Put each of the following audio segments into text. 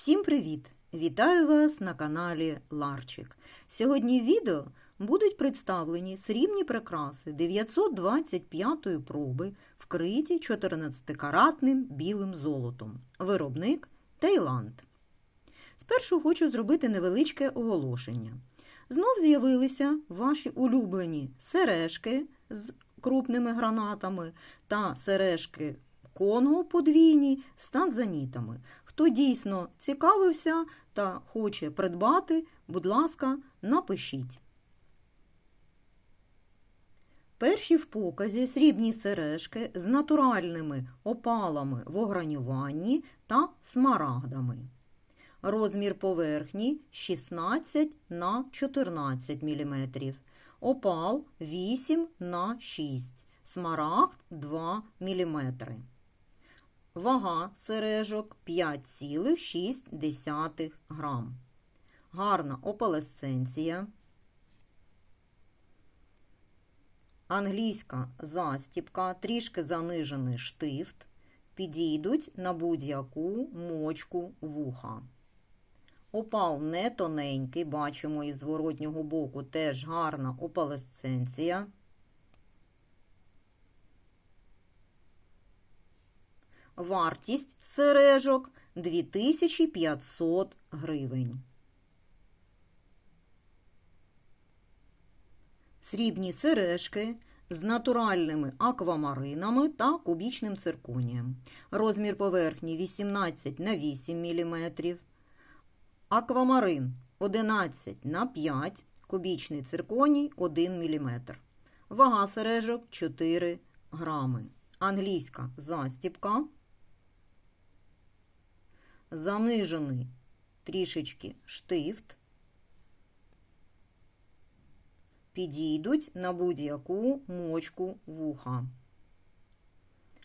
Всім привіт! Вітаю вас на каналі Ларчик. Сьогодні в відео будуть представлені срібні прикраси 925-ї проби, вкриті 14-каратним білим золотом. Виробник Таїланд. Спершу хочу зробити невеличке оголошення. Знов з'явилися ваші улюблені сережки з крупними гранатами та сережки Конго подвійні з танзанітами. Хто дійсно цікавився та хоче придбати, будь ласка, напишіть. Перші в показі срібні сережки з натуральними опалами в огранюванні та смарагдами. Розмір поверхні 16 на 14 мм. Опал 8 на 6 Смарагд 2 мм. Вага сережок 5,6 грам. Гарна опалесценція. Англійська застіпка, трішки занижений штифт. Підійдуть на будь-яку мочку вуха. Опал не тоненький, бачимо із зворотнього боку теж гарна опалесценція. Вартість сережок 2500 гривень. Срібні сережки з натуральними аквамаринами та кубічним цирконієм. Розмір поверхні 18 на 8 мм. Аквамарин 11 на 5 кубічний цирконій 1 мм. Вага сережок 4 грами. Англійська застіпка. Занижений трішечки штифт. Підійдуть на будь-яку мочку вуха.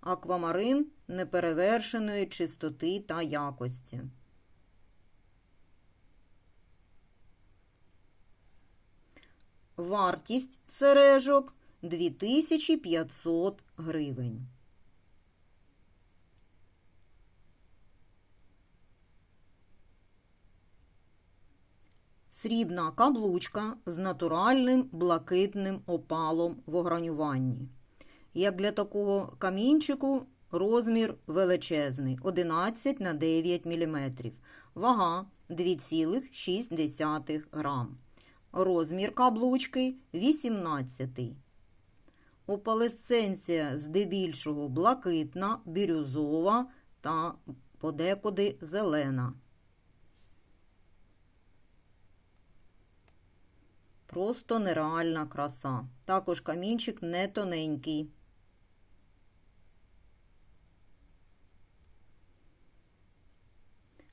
Аквамарин неперевершеної чистоти та якості. Вартість сережок 2500 гривень. Срібна каблучка з натуральним блакитним опалом в огранюванні. Як для такого камінчику розмір величезний 11 на 9 мм. Вага 2,6 грам. Розмір каблучки 18. Опалесценція здебільшого блакитна, бірюзова та подекуди зелена. Просто нереальна краса. Також камінчик не тоненький.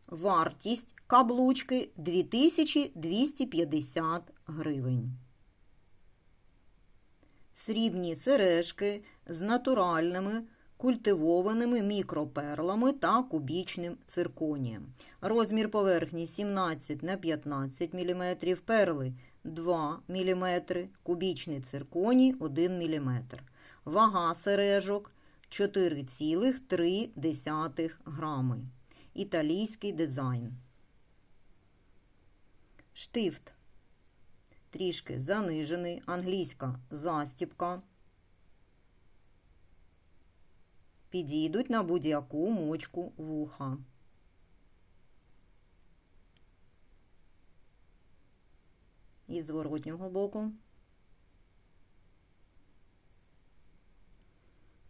Вартість каблучки 2250 гривень. Срібні сережки з натуральними культивованими мікроперлами та кубічним цирконієм. Розмір поверхні 17 на 15 мм, перли 2 мм, кубічний цирконій 1 мм. Вага сережок 4,3 грами. Італійський дизайн. Штифт трішки занижений, англійська застіпка. Підійдуть на будь-яку мочку вуха. І зворотнього боку.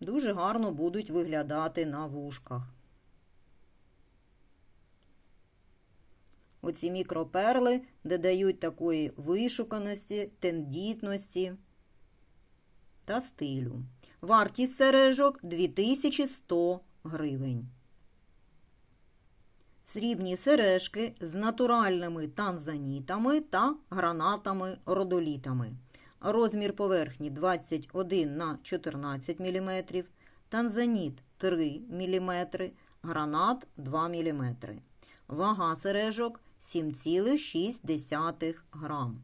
Дуже гарно будуть виглядати на вушках. Оці мікроперли додають такої вишуканості, тендітності та стилю. Вартість сережок 2100 гривень. Срібні сережки з натуральними танзанітами та гранатами-родолітами. Розмір поверхні 21 на 14 мм, танзаніт 3 мм, гранат 2 мм. Вага сережок 7,6 грам.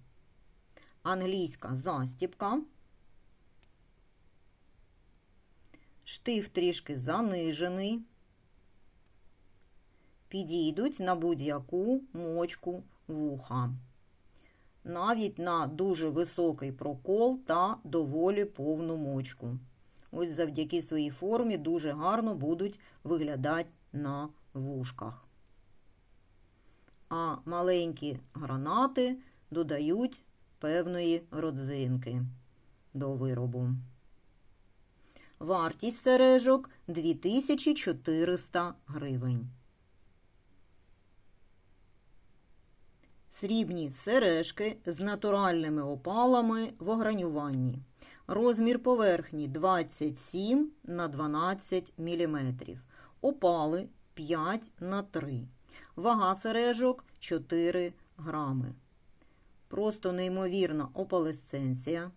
Англійська застіпка. Штиф трішки занижений. Підійдуть на будь-яку мочку вуха. Навіть на дуже високий прокол та доволі повну мочку. Ось завдяки своїй формі дуже гарно будуть виглядати на вушках. А маленькі гранати додають певної родзинки до виробу. Вартість сережок 2400 гривень. Срібні сережки з натуральними опалами в огранюванні. Розмір поверхні 27 на 12 мм. Опали 5 на 3. Вага сережок 4 грами. Просто неймовірна опалесценція.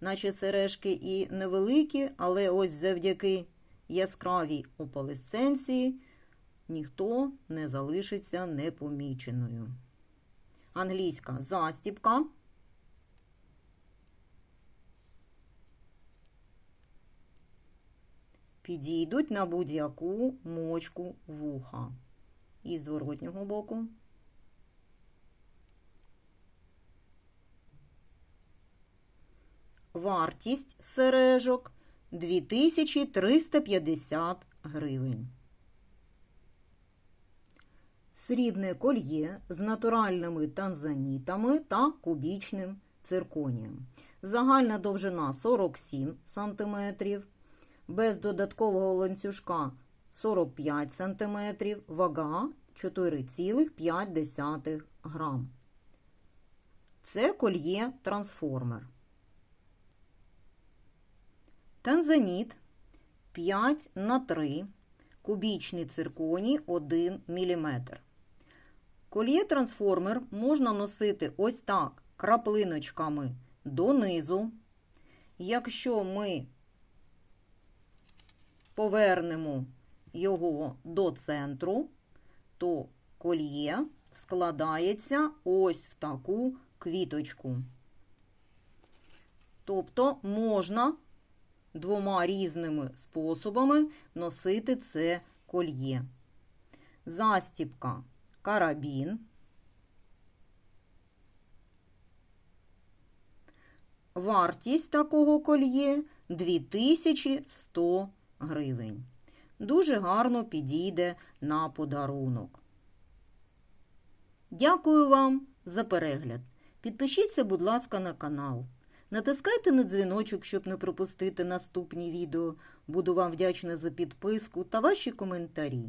Наче сережки і невеликі, але ось завдяки яскравій опалесценції ніхто не залишиться непоміченою. Англійська застіпка. Підійдуть на будь-яку мочку вуха. І з зворотнього боку. Вартість сережок 2350 гривень. Срібне кольє з натуральними танзанітами та кубічним цирконієм. Загальна довжина 47 см, без додаткового ланцюжка 45 см, вага 4,5 грам. Це кольє трансформер. Танзаніт 5 на 3, кубічний цирконій 1 мм. Кольє трансформер можна носити ось так краплиночками донизу. Якщо ми повернемо його до центру, то кольє складається ось в таку квіточку. Тобто можна двома різними способами носити це кольє. Застіпка карабін. Вартість такого кольє 2100 гривень. Дуже гарно підійде на подарунок. Дякую вам за перегляд. Підпишіться, будь ласка, на канал. Натискайте на дзвіночок, щоб не пропустити наступні відео. Буду вам вдячна за підписку та ваші коментарі.